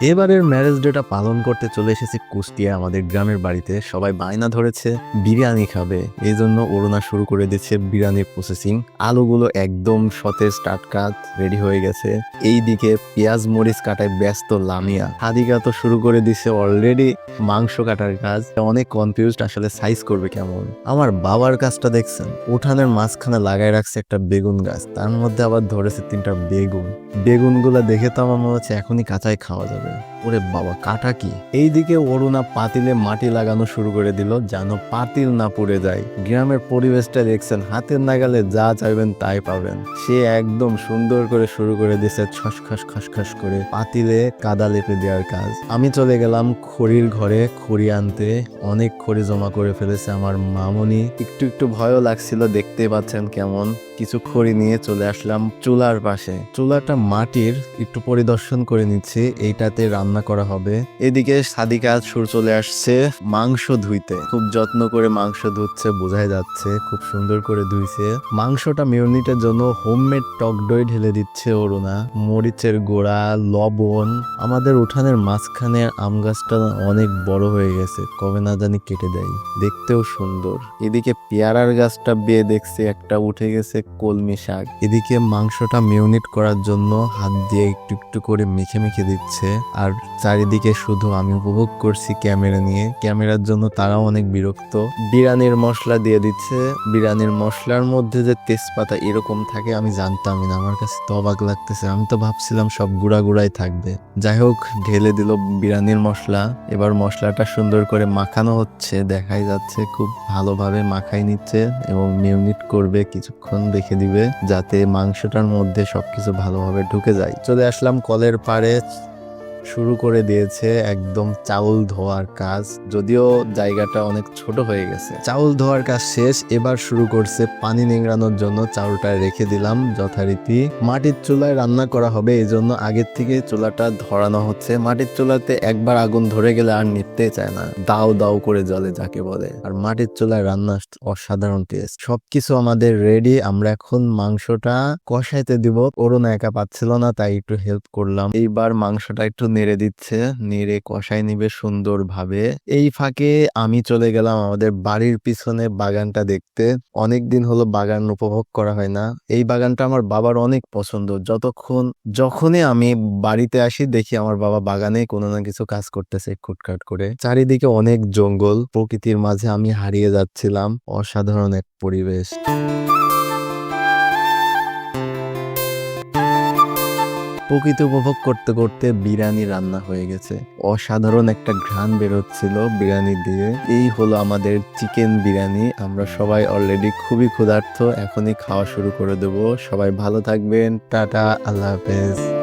এবারের marriage data পালন করতে চলে এসেছি কুষ্টিয়া আমাদের গ্রামের বাড়িতে। সবাই বায়না ধরেছে, বিরিয়ানি খাবে। এই জন্য ওড়না শুরু করে দিচ্ছে বিরিয়ানির প্রসেসিং আলুগুলো একদম সতেজ, টাটকা রেডি হয়ে গেছে। এইদিকে পেঁয়াজ, মরিচ কাটায় ব্যস্ত লামিয়া। হাদিকা তো শুরু করে দিছে অলরেডি মাংস কাটার কাজ। অনেক কনফিউজড আসলে সাইজ করবে কেমন। আমার বাবার কাজটা দেখছেন, উঠানের মাঝখানে লাগাই রাখছে একটা বেগুন গাছ। তার মধ্যে আবার ধরেছে তিনটা বেগুন। বেগুনগুলা দেখে তো আমার মনে হচ্ছে এখনই কাঁচাই খাওয়া যাবে। ওরে বাবা, কাটা কি? এইদিকে অরুণা পাতিলে মাটি লাগানো শুরু করে দিল যেন পাতিল না পুড়ে যায়। গ্রামের পরিবেশটা দেখছেন, হাতের নাগালে যা চাইবেন তাই পাবেন। সে একদম সুন্দর করে শুরু করে দিছে খসখস খসখস করে পাতিলে কাদা লেপে দেওয়ার কাজ। আমি চলে গেলাম খড়ির ঘরে, খড়ি আনতে। অনেক খড়ি জমা করে ফেলেছে আমার মামনি। একটু একটু ভয়ও লাগছিল, দেখতে পাচ্ছেন কেমন। কিছু খড়ি নিয়ে চলে আসলাম চুলার পাশে। চুলাটা মাটির, একটু পরিদর্শন করে নিচ্ছি। এইটাতে রান্না করা হবে। এদিকে সাদিকা সুর চলে আসছে মাংস ধুইতে। খুব যত্ন করে মাংস ধুচ্ছে, বোঝাই যাচ্ছে, খুব সুন্দর করে ধুইছে। মাংসটা মিউনিটের জন্য হোমমেড টক দই ঢেলে দিচ্ছে অরুণা। মরিচের গোড়া, লবণ। আমাদের উঠানের মাঝখানে আম গাছটা অনেক বড় হয়ে গেছে, কবে না জানি কেটে দেয়। দেখতেও সুন্দর। এদিকে পেয়ারার গাছটা বেয়ে দেখছে, একটা উঠে গেছে কলমি শাক। এদিকে মাংসটা মিউনিট করার জন্য হাত দিয়ে একটু একটু করে মেখে মেখে দিচ্ছে। আর চারিদিকে শুধু আমি উপভোগ করছি ক্যামেরা নিয়ে। ক্যামেরার জন্য তারাও অনেক বিরক্ত। বিরিয়ানির মশলা দিয়ে দিচ্ছে। বিরিয়ানির মশলার মধ্যে যে তেজপাতা এরকম থাকে, আমি জানতামই না। আমার কাছে তো অবাক লাগতেছে। আমি তো ভাবছিলাম সব গুঁড়া গুঁড়াই থাকবে। যাই হোক, ঢেলে দিল বিরিয়ানির মশলা। এবার মশলাটা সুন্দর করে মাখানো হচ্ছে। দেখাই যাচ্ছে খুব ভালোভাবে মাখাই নিচ্ছে এবং মিউনিট করবে কিছুক্ষণ রেখে দিবে, যাতে মাংসটার মধ্যে সবকিছু ভালোভাবে ঢুকে যায়। চলে আসলাম কলের পাড়ে। শুরু করে দিয়েছে একদম চাউল ধোয়ার কাজ। যদিও জায়গাটা অনেক ছোট হয়ে গেছে। চাউল ধোয়ার কাজ শেষ, এবার শুরু করছে পানি নিংড়ানোর জন্য চাউলটা রেখে দিলাম যথারীতি। মাটির চুলায় রান্না করা হবে এই জন্য আগের থেকে চুলাটা ধরানো হচ্ছে। মাটির চুলাতে একবার আগুন ধরে গেলে আর নিতে চায় না। দাও দাও করে জলে যাকে বলে। আর মাটির চুলায় রান্না অসাধারণ টেস্ট সবকিছু আমাদের রেডি আমরা এখন মাংসটা কষাইতে দিব। অরুণ একা পাচ্ছিল না, তাই একটু হেল্প করলাম। এইবার মাংসটা একটু নেড়ে দিচ্ছে, নেড়ে কষাই নিবে সুন্দর ভাবে এই ফাঁকে আমি চলে গেলাম আমাদের বাড়ির পিছনে বাগানটা দেখতে। অনেক দিন হলো বাগান উপভোগ করা হয় না। এই বাগানটা আমার বাবার অনেক পছন্দ। যতক্ষণ, যখনই আমি বাড়িতে আসি দেখি আমার বাবা বাগানে কোনো না কিছু কাজ করতেছে খুটখাট করে। চারিদিকে অনেক জঙ্গল, প্রকৃতির মাঝে আমি হারিয়ে যাচ্ছিলাম। অসাধারণ এক পরিবেশ। প্রকৃতি উপভোগ করতে করতে বিরিয়ানি রান্না হয়ে গেছে। অসাধারণ একটা ঘ্রাণ বেরোচ্ছিল বিরিয়ানি দিয়ে। এই হলো আমাদের চিকেন বিরিয়ানি। আমরা সবাই অলরেডি খুবই ক্ষুধার্থ এখনই খাওয়া শুরু করে দেব। সবাই ভালো থাকবেন। টাটা, আল্লাহ হাফেজ।